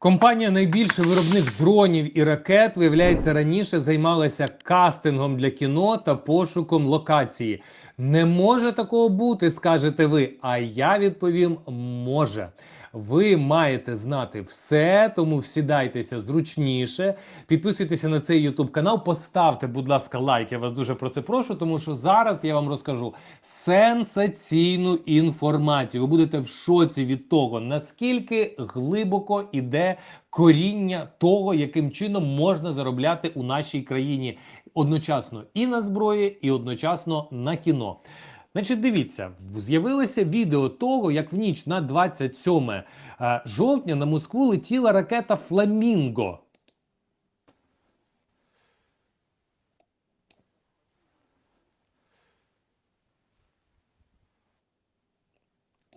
Компанія найбільший виробник дронів і ракет, виявляється, раніше займалася кастингом для кіно та пошуком локації. Не може такого бути, скажете ви. А я відповім: може. Ви маєте знати все, тому всідайтеся зручніше. Підписуйтеся на цей YouTube канал, поставте, будь ласка, лайк. Я вас дуже про це прошу, тому що зараз я вам розкажу сенсаційну інформацію. Ви будете в шоці від того, наскільки глибоко іде коріння того, яким чином можна заробляти у нашій країні одночасно і на зброї, і одночасно на кіно. Значить, дивіться, з'явилося відео того, як в ніч на 27 е, жовтня на Москву летіла ракета Фламінго.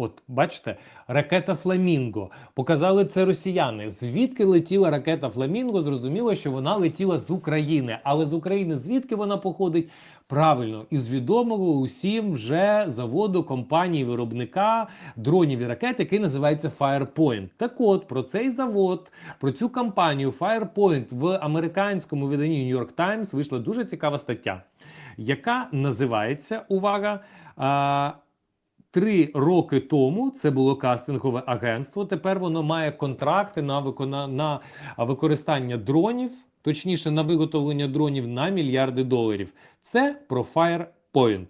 От, бачите, ракета Фламінго. Показали це росіяни. Звідки летіла ракета Фламінго? Зрозуміло, що вона летіла з України. Але з України звідки вона походить? Правильно, із відомого усім вже заводу компанії виробника дронів і ракет, який називається Firepoint. Так от про цей завод, про цю компанію Firepoint в американському виданні New York Times вийшла дуже цікава стаття, яка називається Увага. Три роки тому це було кастингове агентство. Тепер воно має контракти на викона... на використання дронів, точніше на виготовлення дронів на мільярди доларів. Це про Firepoint.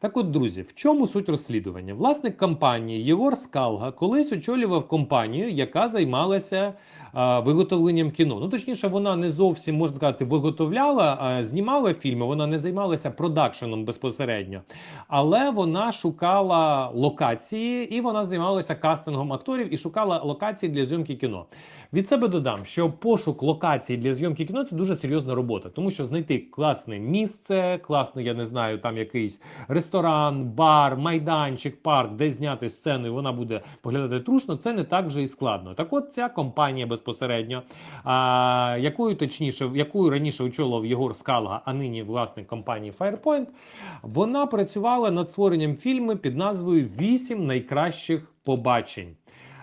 Так от, друзі, в чому суть розслідування? Власник компанії Єгор Скалга колись очолював компанію, яка займалася виготовленням кіно. Ну, точніше, вона не зовсім можна сказати, виготовляла, знімала фільми. Вона не займалася продакшеном безпосередньо, але вона шукала локації і вона займалася кастингом акторів і шукала локації для зйомки кіно. Від себе додам, що пошук локацій для зйомки кіно це дуже серйозна робота, тому що знайти класне місце, класний, я не знаю, там якийсь ресторан, бар, майданчик, парк, де зняти сцену, і вона буде поглядати трушно. Це не так вже і складно. Так, от ця компанія безпосередньо, а, якою точніше, якою раніше очолив Єгор Скалга, а нині власник компанії Firepoint, вона працювала над створенням фільму під назвою Вісім найкращих побачень.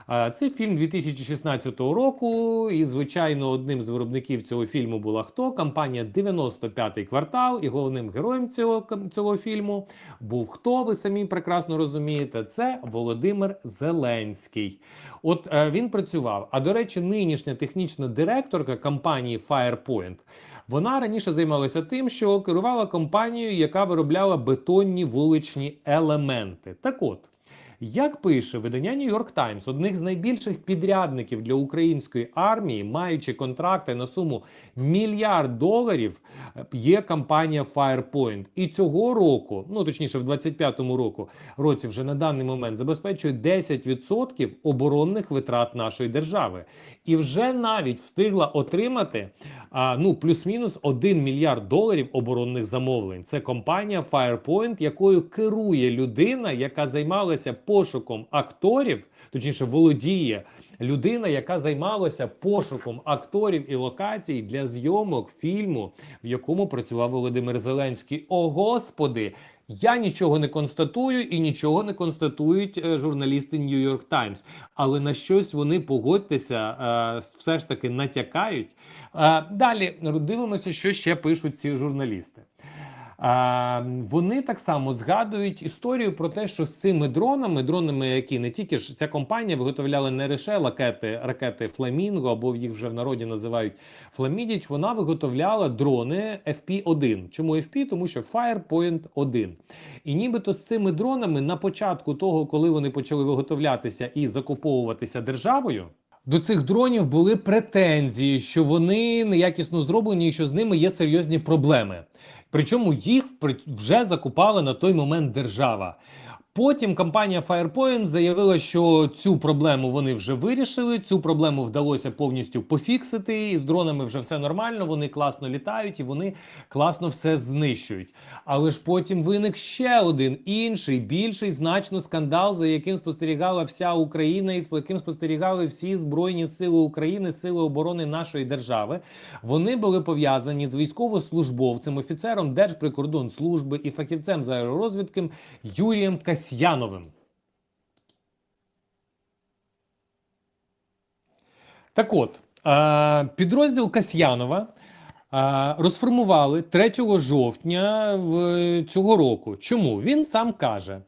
Це фільм 2016 року, і звичайно, одним з виробників цього фільму була хто? Компанія 95-й квартал, і головним героєм цього, цього фільму був хто? Ви самі прекрасно розумієте, це Володимир Зеленський. От е, він працював. А до речі, нинішня технічна директорка компанії Firepoint, вона раніше займалася тим, що керувала компанією, яка виробляла бетонні вуличні елементи. Так от. Як пише видання York Times, одних з найбільших підрядників для української армії, маючи контракти на суму мільярд доларів, є компанія Firepoint. І цього року, ну точніше, в 25-му року році, вже на даний момент забезпечує 10% оборонних витрат нашої держави, і вже навіть встигла отримати а, ну плюс-мінус 1 мільярд доларів оборонних замовлень. Це компанія Firepoint, якою керує людина, яка займалася пошуком акторів, точніше, володіє людина, яка займалася пошуком акторів і локацій для зйомок фільму, в якому працював Володимир Зеленський. О, господи! Я нічого не констатую і нічого не констатують е, журналісти New York Times. Але на щось вони погодьтеся, е, все ж таки натякають. Е, далі дивимося, що ще пишуть ці журналісти. А, Вони так само згадують історію про те, що з цими дронами, дронами, які не тільки ж ця компанія виготовляла не лише ракети, ракети Фламінго, або їх вже в народі називають Фламідіч, вона виготовляла дрони FP-1. Чому FP? Тому що Firepoint 1. І нібито з цими дронами на початку того, коли вони почали виготовлятися і закуповуватися державою. До цих дронів були претензії, що вони неякісно зроблені, і що з ними є серйозні проблеми. Причому їх вже закупала на той момент держава. Потім компанія Firepoint заявила, що цю проблему вони вже вирішили. Цю проблему вдалося повністю пофіксити. І з дронами вже все нормально. Вони класно літають і вони класно все знищують. Але ж потім виник ще один інший, більший значно скандал, за яким спостерігала вся Україна, і з яким спостерігали всі збройні сили України, сили оборони нашої держави. Вони були пов'язані з військовослужбовцем, офіцером Держприкордонслужби і фахівцем з аеророзвідки Юрієм Касі. Касьяновим. Так от, е, підрозділ Касьянова е, розформували 3 жовтня цього року. Чому? Він сам каже,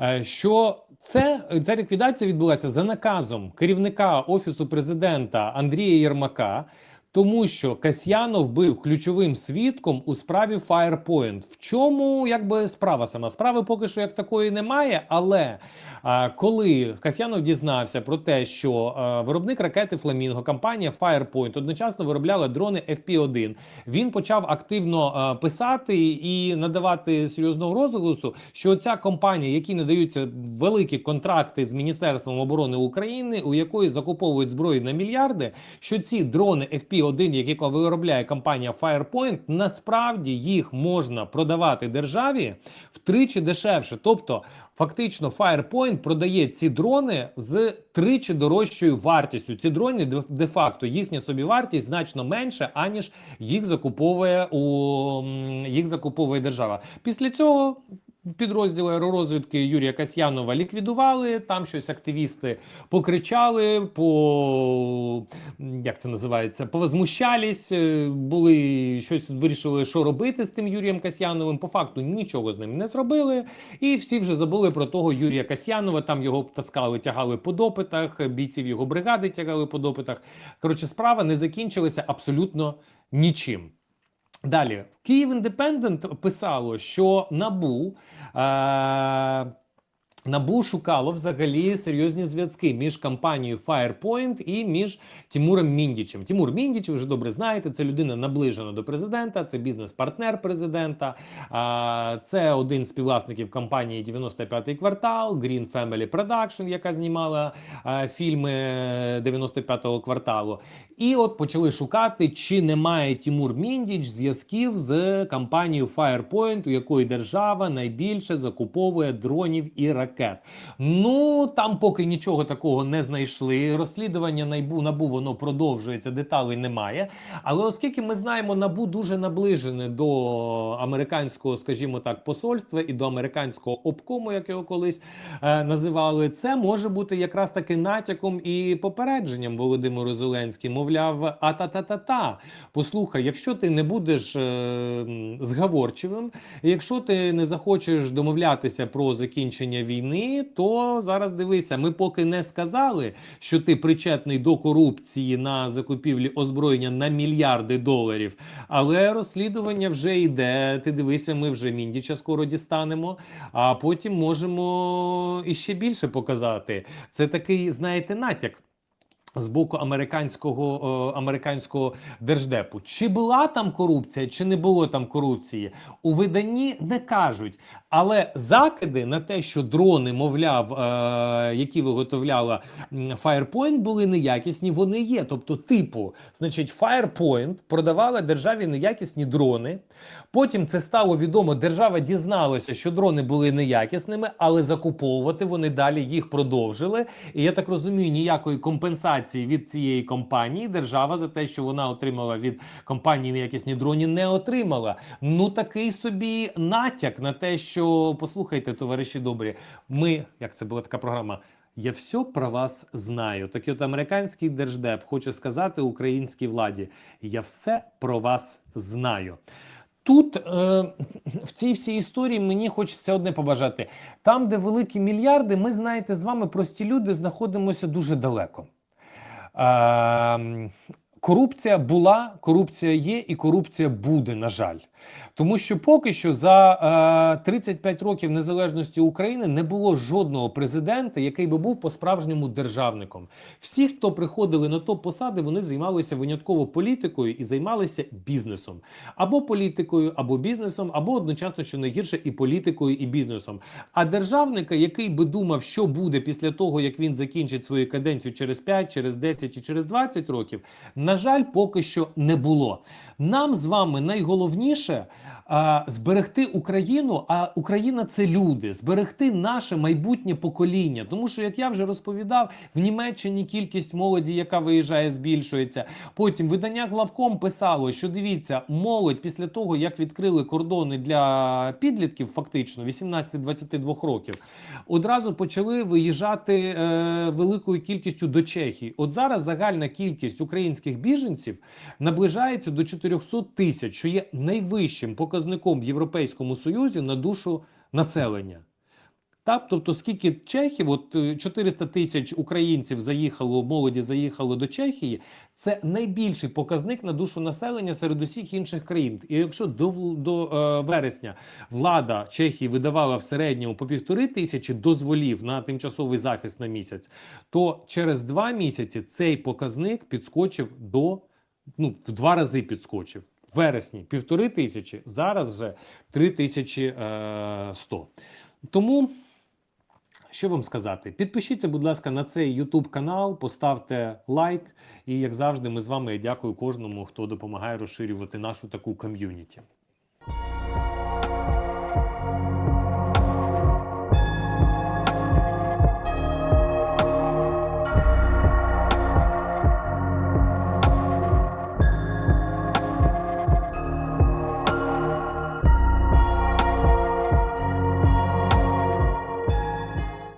е, що це, ця ліквідація відбулася за наказом керівника Офісу президента Андрія Єрмака. Тому що Касьянов був ключовим свідком у справі Firepoint. В чому якби справа сама? Справи поки що як такої немає. Але а, коли Касьянов дізнався про те, що а, виробник ракети Фламінго, компанія Firepoint одночасно виробляла дрони FP-1, він почав активно а, писати і надавати серйозного розголосу, що ця компанія, які надаються великі контракти з Міністерством оборони України, у якої закуповують зброю на мільярди, що ці дрони FP-1, які виробляє компанія Firepoint, насправді їх можна продавати державі втричі дешевше. Тобто, фактично, Firepoint продає ці дрони з тричі дорожчою вартістю. Ці дрони де- де-факто їхня собівартість значно менше, аніж їх закуповує у їх закуповує держава. Після цього. Підрозділ аеророзвідки Юрія Касьянова ліквідували. Там щось активісти покричали, по як це називається, повозмущались, е, були щось вирішили, що робити з тим Юрієм Касьяновим. По факту нічого з ним не зробили, і всі вже забули про того Юрія Касьянова. Там його таскали, тягали по допитах, бійців його бригади тягали по допитах. Коротше, справа не закінчилася абсолютно нічим. Далі Київ Індепендент писало, що набу. Е- Набу шукало взагалі серйозні зв'язки між компанією Firepoint і між Тимуром Міндічем. Тимур Міндіч, ви вже добре знаєте, це людина наближена до президента, це бізнес-партнер президента. Це один з співвласників компанії 95-й квартал, Green Family Production, яка знімала фільми 95-го кварталу. І от почали шукати, чи немає Тимур Міндіч зв'язків з компанією Firepoint, у якої держава найбільше закуповує дронів і ракет. Ну там поки нічого такого не знайшли. Розслідування набу набу воно продовжується, деталей немає. Але оскільки ми знаємо, набу дуже наближене до американського, скажімо так, посольства і до американського обкому, як його колись е, називали, це може бути якраз таки натяком і попередженням Володимиру Зеленському. Мовляв, а-та-та-та-та. Послухай, якщо ти не будеш е, зговорчивим, якщо ти не захочеш домовлятися про закінчення війни, то зараз дивися, ми поки не сказали, що ти причетний до корупції на закупівлі озброєння на мільярди доларів. Але розслідування вже йде. Ти дивися, ми вже міндіча скоро дістанемо, а потім можемо іще більше показати. Це такий, знаєте, натяк. З боку американського е, американського держдепу, чи була там корупція, чи не було там корупції, у виданні не кажуть. Але закиди на те, що дрони, мовляв, е, які виготовляла Firepoint, були неякісні, вони є. Тобто, типу, значить, Firepoint продавала державі неякісні дрони. Потім це стало відомо. Держава дізналася, що дрони були неякісними, але закуповувати вони далі їх продовжили. І я так розумію, ніякої компенсації від цієї компанії держава за те, що вона отримала від компанії неякісні дроні, не отримала. Ну такий собі натяк на те, що послухайте, товариші добрі, ми як це була така програма. Я все про вас знаю. Так от американський держдеп хоче сказати українській владі: я все про вас знаю. Тут е, в цій всій історії мені хочеться одне побажати: там, де великі мільярди, ми знаєте, з вами прості люди знаходимося дуже далеко. Е, корупція була, корупція є, і корупція буде, на жаль. Тому що поки що за е, 35 років незалежності України не було жодного президента, який би був по-справжньому державником. Всі, хто приходили на топ посади, вони займалися винятково політикою і займалися бізнесом. Або політикою, або бізнесом, або одночасно, що найгірше, і політикою, і бізнесом. А державника, який би думав, що буде після того, як він закінчить свою каденцію через 5, через 10 чи через 20 років, на жаль, поки що не було. Нам з вами найголовніше зберегти Україну, а Україна це люди, зберегти наше майбутнє покоління. Тому що, як я вже розповідав, в Німеччині кількість молоді, яка виїжджає, збільшується. Потім видання главком писало, що дивіться, молодь після того, як відкрили кордони для підлітків, фактично 18-22 років, одразу почали виїжджати е, великою кількістю до Чехії. От зараз загальна кількість українських біженців наближається до 400 тисяч, що є найвищим показником в Європейському Союзі на душу населення. Так, тобто, скільки чехів, от е, 400 тисяч українців заїхало, молоді заїхало до Чехії, це найбільший показник на душу населення серед усіх інших країн. І якщо до, до е, вересня влада Чехії видавала в середньому по півтори тисячі дозволів на тимчасовий захист на місяць, то через два місяці цей показник підскочив до ну в два рази підскочив. Вересні півтори тисячі, зараз вже три тисячі е, сто. Тому. Що вам сказати? Підпишіться, будь ласка, на цей YouTube канал, поставте лайк. І як завжди, ми з вами дякую кожному, хто допомагає розширювати нашу таку ком'юніті.